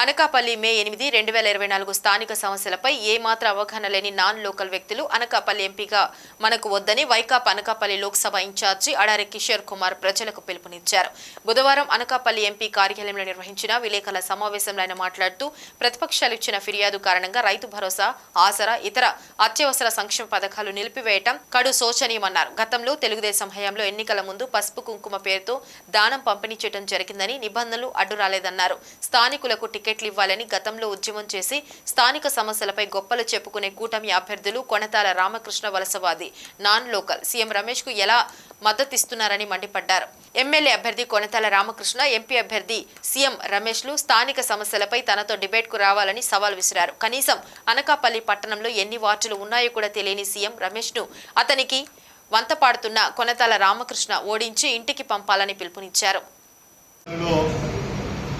అనకాపల్లి మే ఎనిమిది రెండు వేల ఇరవై నాలుగు స్థానిక సమస్యలపై ఏమాత్ర అవగాహన లేని నాన్ లోకల్ వ్యక్తులు అనకాపల్లి ఎంపీగా మనకు వద్దని వైకాపా అనకాపల్లి లోక్సభ ఇన్ఛార్జి అడారి కిషోర్ కుమార్ ప్రజలకు పిలుపునిచ్చారు. బుధవారం అనకాపల్లి ఎంపీ కార్యాలయంలో నిర్వహించిన విలేకరుల సమావేశంలో ఆయన మాట్లాడుతూ ప్రతిపక్షాలు ఇచ్చిన ఫిర్యాదు కారణంగా రైతు భరోసా ఆసరా ఇతర అత్యవసర సంక్షేమ పథకాలు నిలిపివేయటం కడు శోచనీయమన్నారు. గతంలో తెలుగుదేశం హయాంలో ఎన్నికల ముందు పసుపు కుంకుమ పేరుతో దానం పంపిణీ చేయడం జరిగిందని నిబంధనలు అడ్డు రాలేదన్నారు స్థానికులకు టికెట్లు ఇవ్వాలని గతంలో ఉద్యమం చేసి స్థానిక సమస్యలపై గొప్పలు చెప్పుకునే కూటమి అభ్యర్థులు Konathala Ramakrishna వలసవాది. Non local. CM రమేష్కు ఎలా మద్దతిస్తున్నారని మండిపడ్డారు. ఎమ్మెల్యే అభ్యర్థి కొనతాల రామకృష్ణ ఎంపీ అభ్యర్థి సీఎం రమేష్లు స్థానిక సమస్యలపై తనతో డిబేట్కు రావాలని సవాల్ విసిరారు. కనీసం అనకాపల్లి పట్టణంలో ఎన్ని వార్డులు ఉన్నాయో కూడా తెలియని సీఎం రమేష్ను అతనికి వంతపాడుతున్న కొనతాల రామకృష్ణ ఓడించి ఇంటికి పంపాలని పిలుపునిచ్చారు.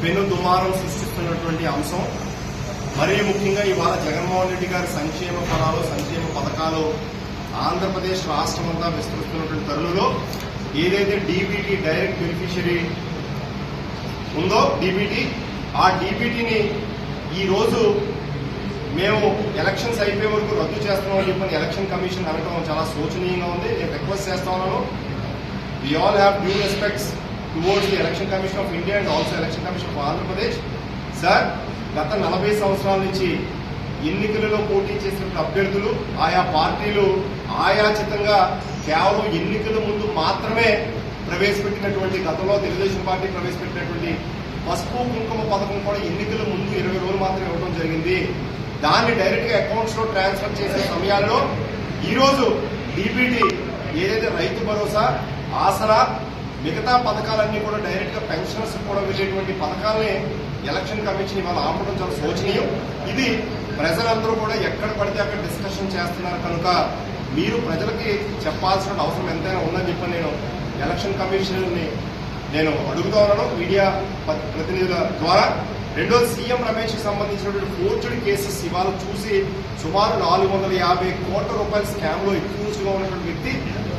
పెను దుమారం సృష్టిస్తున్నటువంటి అంశం. మరీ ముఖ్యంగా ఇవాళ జగన్మోహన్ రెడ్డి గారి సంక్షేమ ఫలాలు సంక్షేమ పథకాలు ఆంధ్రప్రదేశ్ రాష్ట్రం అంతా విస్తరిస్తున్నటువంటి తరుణంలో ఏదైతే డీబీటీ డైరెక్ట్ బెనిఫిషరీ ఉందో డీబీటీ ఆ డీబీటీని ఈరోజు మేము ఎలక్షన్స్ అయిపోయే వరకు రద్దు చేస్తున్నామని చెప్పని ఎలక్షన్ కమిషన్ అనడం చాలా శోచనీయంగా ఉంది. నేను రిక్వెస్ట్ చేస్తా ఉన్నాను. We all have due respects towards the election commission of India and also election commission of Andhra Pradesh sir గత నలభై సంవత్సరాల నుంచి ఎన్నికలలో పోటీ చేసిన అభ్యర్థులు ఆయా పార్టీలు ఆయాచితంగా కేవలం ఎన్నికల ముందు మాత్రమే ప్రవేశపెట్టినటువంటి గతంలో తెలుగుదేశం పార్టీ ప్రవేశపెట్టినటువంటి పసుపు కుంకుమ పథకం కూడా ఎన్నికల ముందు ఇరవై రోజులు మాత్రమే ఇవ్వడం జరిగింది. దాన్ని డైరెక్ట్గా అకౌంట్స్లో ట్రాన్స్ఫర్ చేసే సమయాల్లో ఈరోజు డిబిటీ ఏదైతే రైతు భరోసా ఆసరా మిగతా పథకాలన్నీ కూడా డైరెక్ట్గా పెన్షనర్స్ కూడా వెళ్ళేటువంటి పథకాలని ఎలక్షన్ కమిషన్ ఇవాళ ఆపడం చాలా శోచనీయం. ఇది ప్రజలందరూ కూడా ఎక్కడ పడితే అక్కడ డిస్కషన్ చేస్తున్నారు కనుక మీరు ప్రజలకి చెప్పాల్సిన అవసరం ఎంతైనా ఉందని చెప్పి నేను ఎలక్షన్ కమిషన్ని నేను అడుగుతా ఉన్నాను. మీడియా ప- ప్రతినిధుల ద్వారా రెండోది సీఎం రమేష్కి సంబంధించినటువంటి ఫోర్జుడ్ కేసెస్ ఇవాళ చూసి సుమారు నాలుగు వందల యాభై కోట్ల రూపాయల స్కామ్లో ఎక్యూజ్గా ఉన్నటువంటి వ్యక్తి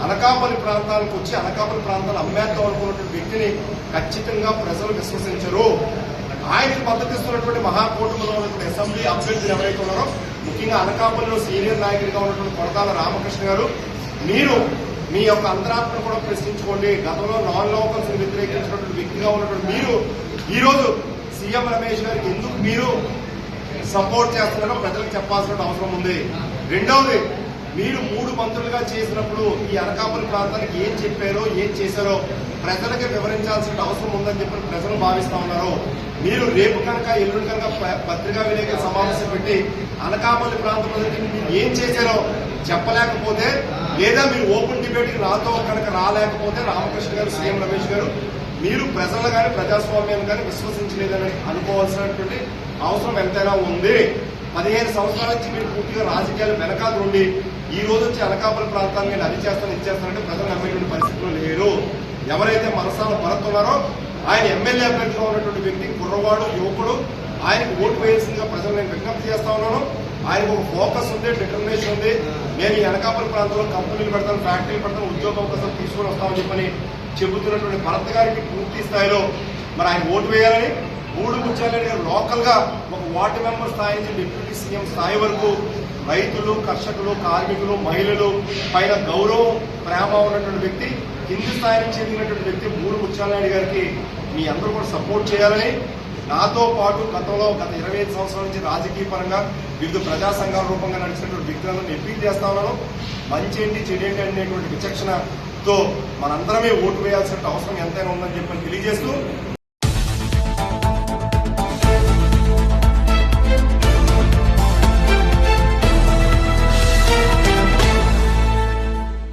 అనకాపల్లి ప్రాంతాలకు వచ్చి అనకాపల్లి ప్రాంతాలు అమ్మేద్దాం అనుకున్నటువంటి వ్యక్తిని ఖచ్చితంగా ప్రజలు విశ్వసించరు. ఆయనకు మద్దతిస్తున్నటువంటి మహాకూటమిలో ఉన్నటువంటి అసెంబ్లీ అభ్యర్థులు ఎవరైతే ఉన్నారో ముఖ్యంగా అనకాపల్లిలో సీనియర్ నాయకుడిగా ఉన్నటువంటి కొడతాల రామకృష్ణ గారు మీరు మీ యొక్క అంతరాత్మను కూడా ప్రశ్నించుకోండి. గతంలో నాన్ లోకల్స్ వ్యతిరేకించినటువంటి వ్యక్తిగా ఉన్నటువంటి మీరు ఈ రోజు సీఎం రమేష్ గారికి ఎందుకు మీరు సపోర్ట్ చేస్తున్నారో ప్రజలకు చెప్పాల్సిన అవసరం ఉంది. రెండవది మీరు మూడు మంత్రులుగా చేసినప్పుడు ఈ అనకాపల్లి ప్రాంతానికి ఏం చెప్పారో ఏం చేశారో ప్రజలకు వివరించాల్సిన అవసరం ఉందని చెప్పి ప్రజలు భావిస్తా ఉన్నారు. మీరు రేపు కనుక ఎల్లుండి కనుక పత్రికా విలేకరుల సమావేశం పెట్టి అనకాపల్లి ప్రాంత ప్రజలకి మీరు ఏం చేశారో చెప్పలేకపోతే లేదా మీరు ఓపెన్ డిబేట్ నాతో కనుక రాలేకపోతే రామకృష్ణ గారు సీఎం రమేష్ గారు మీరు ప్రజలు కానీ ప్రజాస్వామ్యం కానీ విశ్వసించలేదని అనుకోవాల్సినటువంటి అవసరం ఎంతైనా ఉంది. పదిహేను సంవత్సరాల నుంచి మీరు పూర్తిగా రాజకీయాలు వెనకాల ఉండి ఈ రోజు వచ్చి అనకాపల్లి ప్రాంతాన్ని నేను అది చేస్తాను ఇది చేస్తానంటే ప్రజలు నమ్మేటువంటి పరిస్థితులు లేరు. ఎవరైతే మనసాల పడుతున్నారో ఆయన ఎమ్మెల్యే అభ్యర్థిగా ఉన్నటువంటి వ్యక్తి కుర్రవాడు యువకుడు ఆయనకు ఓటు వేయాల్సిందిగా ప్రజలు నేను విజ్ఞప్తి చేస్తా ఉన్నాను. ఆయనకు ఒక ఫోకస్ ఉంది డిటర్మినేషన్ ఉంది. నేను ఈ అనకాపల్లి ప్రాంతంలో కంపెనీలు పెడతాను ఫ్యాక్టరీలు పెడతాను ఉద్యోగ అవకాశాలు తీసుకొని వస్తామని చెప్పని చెబుతున్నటువంటి భరత్ గారికి పూర్తి స్థాయిలో మరి ఆయన ఓటు వేయాలని మూడు ముత్యాలని గారు లోకల్గా ఒక వార్డు మెంబర్ స్థాయి నుంచి డిప్యూటీ సీఎం స్థాయి వరకు రైతులు కర్షకులు కార్మికులు మహిళలు పైన గౌరవం ప్రేమ ఉన్నటువంటి వ్యక్తి కింది స్థాయి నుంచి ఎదిగినటువంటి వ్యక్తి మూడు ముత్యాలనాయుడు గారికి మీ అందరూ కూడా సపోర్ట్ చేయాలని నాతో పాటు గతంలో గత ఇరవై ఐదు సంవత్సరాల నుంచి రాజకీయ పరంగా వివిధ ప్రజా సంఘాల రూపంగా నడిచినటువంటి వ్యక్తులను అప్పీల్ చేస్తా ఉన్నాను. మంచి ఏంటి చెడేంటి అనేటువంటి దీంతో మనందరమే ఓటు వేయాల్సిన అవసరం ఎంతైనా ఉందని చెప్పని తెలియజేస్తూ